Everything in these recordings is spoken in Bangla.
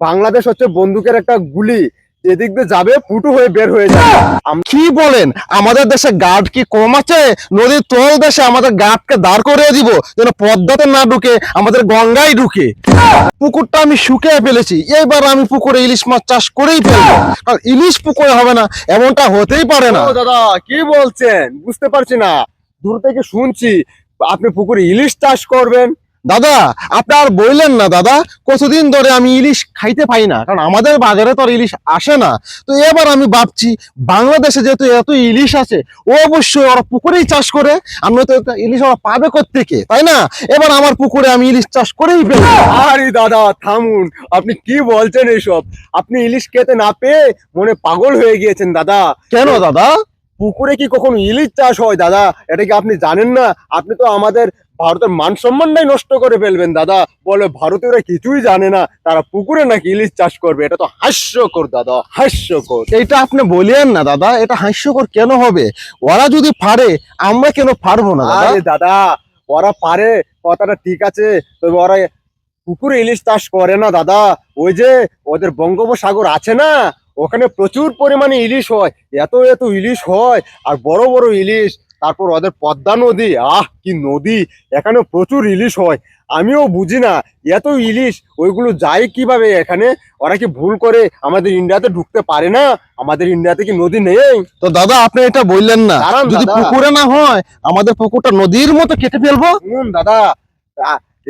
বাংলাদেশ হচ্ছে বন্দুকের একটা গুলি। এদিক দিয়ে যাবে ফুটু হয়ে বের হয়ে যাবে। কি বলেন? আমাদের দেশে গার্ড কি কম আছে? নদীর তল দেশে আমাদের গার্ডকে দাঁড় করে দিব, যেন পদ্মাতে না ঢুকে আমাদের গঙ্গায় ঢুকে। পুকুরটা আমি শুকিয়ে ফেলেছি, এইবার আমি পুকুরে ইলিশ মাছ চাষ করেই ফেলব। কারণ ইলিশ পুকুরে হবে না, এমনটা হতেই পারে না। দাদা, কি বলছেন? বুঝতে পারছি না। দূর থেকে শুনছি, আপনি পুকুরে ইলিশ চাষ করবেন? দাদা আপনি আর বললেন না দাদা কতদিন ধরে আমি ইলিশ খাইতে পাই না কারণ আমাদের বাজারে তো আর ইলিশ আসে না। তো এবার আমি ভাবছি বাংলাদেশে যেহেতু এত ইলিশ আছে ও অবশ্যই ওরা পুকুরেই চাষ করে আমরা তো ইলিশ ওরা পাবে থেকে তাই না? এবার আমার পুকুরে আমি ইলিশ চাষ করেই ফেলব। আরে দাদা থামুন আপনি কি বলছেন এইসব আপনি ইলিশ খেতে না পেয়ে মনে পাগল হয়ে গিয়েছেন দাদা। কেন দাদা? পুকুরে কি কখনো ইলিশ চাষ হয় দাদা? এটা কি আপনি জানেন না? আপনি তো আমাদের ভারতের মান সম্মানটাই নষ্ট করে ফেলবেন দাদা। বলে ভারতীয়রা কিছুই জানে না তারা পুকুরে নাকি ইলিশ চাষ করবে। এটা তো হাস্যকর দাদা হাস্যকর। এইটা আপনি বলিয়েন না দাদা। এটা হাস্যকর কেন হবে? ওরা যদি পারে আমরা কেন পারব না আরে দাদা ওরা পারে কথাটা ঠিক আছে তবে ওরা পুকুরে ইলিশ চাষ করে না দাদা। ওই যে ওদের বঙ্গোপসাগর আছে না ওখানে প্রচুর পরিমাণে ইলিশ হয় এত এত ইলিশ হয় আর বড় বড় ইলিশ তারপর ওদের পদ্মা নদী আহ কি নদী এখানে প্রচুর ইলিশ হয়। আমিও বুঝি না এত ইলিশ ওইগুলো যায় কীভাবে এখানে? ওরা কি ভুল করে আমাদের ইন্ডিয়াতে ঢুকতে পারে না? আমাদের ইন্ডিয়াতে কি নদী নেই? তো দাদা আপনি এটা বললেন না। যদি। পুকুরে না হয় আমাদের পুকুরটা নদীর মতো কেটে ফেলব? দাদা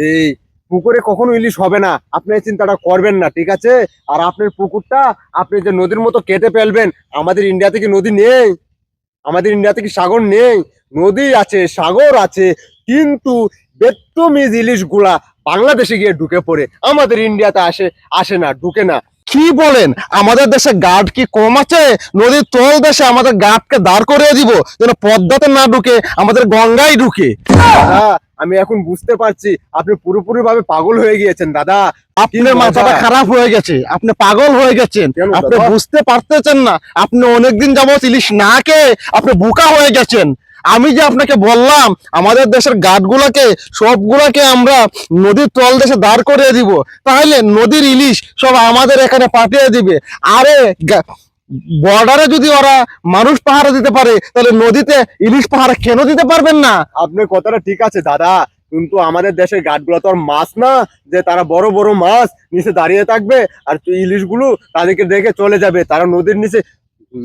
এই পুকুরে কখনো ইলিশ হবে না। আপনি এই চিন্তাটা করবেন না ঠিক আছে? আর আপনার পুকুরটা আপনি যে নদীর মতো কেটে ফেলবেন আমাদের ইন্ডিয়াতে কি নদী নেই। আমাদের ইন্ডিয়াতে কি সাগর নেই। নদী আছে সাগর আছে কিন্তু বেত্তমিজ ইলিশগুলা বাংলাদেশে গিয়ে ঢুকে পড়ে। আমাদের ইন্ডিয়াতে আসে আসে না ঢুকে না। কি বলেন? আমাদের দেশে গার্ড কি কম আছে? নদীর তল দেশে আমাদের গার্ডকে দাঁড় করে দিব যেন পদ্মাতে না ঢুকে আমাদের গঙ্গায় ঢুকে। দাদা আমি এখন বুঝতে পারছি আপনি পুরোপুরি ভাবে পাগল হয়ে গিয়েছেন দাদা। আপনার মাথাটা খারাপ হয়ে গেছে আপনি পাগল হয়ে গেছেন। আপনি বুঝতে পারতেছেন না আপনি অনেকদিন যাবত ইলিশ না খেয়ে আপনি বোকা হয়ে গেছেন। আমি যে আপনাকে বললাম আমাদের দেশের গাছগুলোকে সবগুলোকে আমরা নদীর তল দেশে দাঁড় করিয়ে দিব তাহলে নদীর ইলিশ সব আমাদের এখানে পাঠিয়ে দিবে। আরে বর্ডারে যদি ওরা মানুষ পাহারা দিতে পারে, তাহলে নদীতে ইলিশ পাহারা কেন দিতে পারবেন না? আপনি কথাটা ঠিক আছে, দাদা। কিন্তু আমাদের দেশের ঘাটগুলো তো আর মাছ না, যে তারা বড় বড় মাছ নিচে দাঁড়িয়ে থাকবে, আর ইলিশগুলো তাদেরকে দেখে চলে যাবে, তারা নদীর নিচে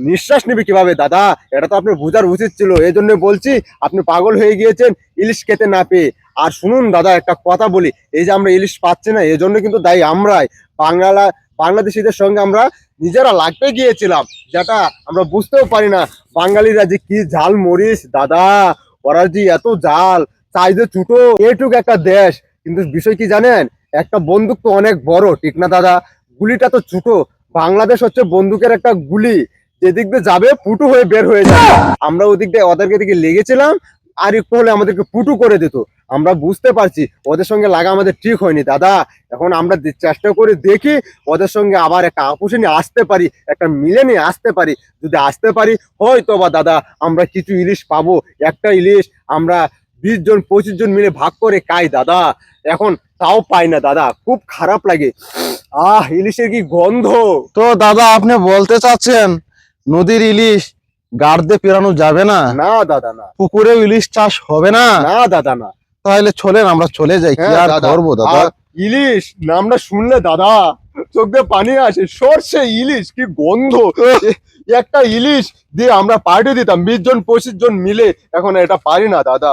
নিঃশ্বাস নেবে কীভাবে, দাদা? এটা তো আপনার বোঝার উচিত ছিল এই জন্য বলছি, আপনি পাগল হয়ে গিয়েছেন, ইলিশ খেতে না পেয়ে। আর শুনুন, দাদা, একটা কথা বলি, এই যে আমরা ইলিশ পাচ্ছি না এই জন্য কিন্তু দায়ী আমরাই। বাংলা বাংলাদেশিদের সঙ্গে আমরা নিজেরা লাগতে গিয়েছিলাম, যেটা আমরা বুঝতেও পারি না। বাঙালিরা যে কি ঝাল মরিস দাদা, ওরা যে এত জাল যে ছোট এটুক একটা দেশ। কিন্তু বিষয় কি জানেন? একটা বন্দুক তো অনেক বড়, ঠিক না, দাদা? গুলিটা তো ছোট। বাংলাদেশ হচ্ছে বন্দুকের একটা গুলি। যেদিক দিয়ে যাবে, পুটু হয়ে বের হয়ে যাবে। আমরা ওদিক দিয়ে ওদেরকে দিকে লেগেছিলাম, আর একটু হলে আমাদেরকে পুটু করে দিত। আমরা বুঝতে পারছি ওদের সঙ্গে লাগা আমাদের ঠিক হয়নি। দাদা এখন আমরা চেষ্টা করে দেখি ওদের সঙ্গে আবার একটা আপুসে নিয়ে আসতে পারি একটা মিলে নিয়ে আসতে পারি। যদি আসতে পারি হয়তো বা দাদা আমরা কিছু ইলিশ পাবো। একটা ইলিশ আমরা বিশ জন পঁচিশ জন মিলে ভাগ করে খাই দাদা। এখন তাও পাই না দাদা। খুব খারাপ লাগে। আহ ইলিশের কি গন্ধ? তো দাদা আপনি বলতে চাচ্ছেন নদীর ইলিশ গার্ড দিয়ে পেরানো যাবে না? না দাদা না। পুকুরে ইলিশ চাষ হবে না? না দাদা না। তাহলে চলেন আমরা চলে যাই। কি হ্যাঁ, আর দাদা। করব দাদা? ইলিশ নামটা শুনলে দাদা? চোখ দিয়ে পানি আসে। সর্ষে ইলিশ কি গন্ধ। একটা ইলিশ দিয়ে আমরা পার্টি দিতাম বিশ জন পঁচিশ জন মিলে। এখন এটা পারি না দাদা।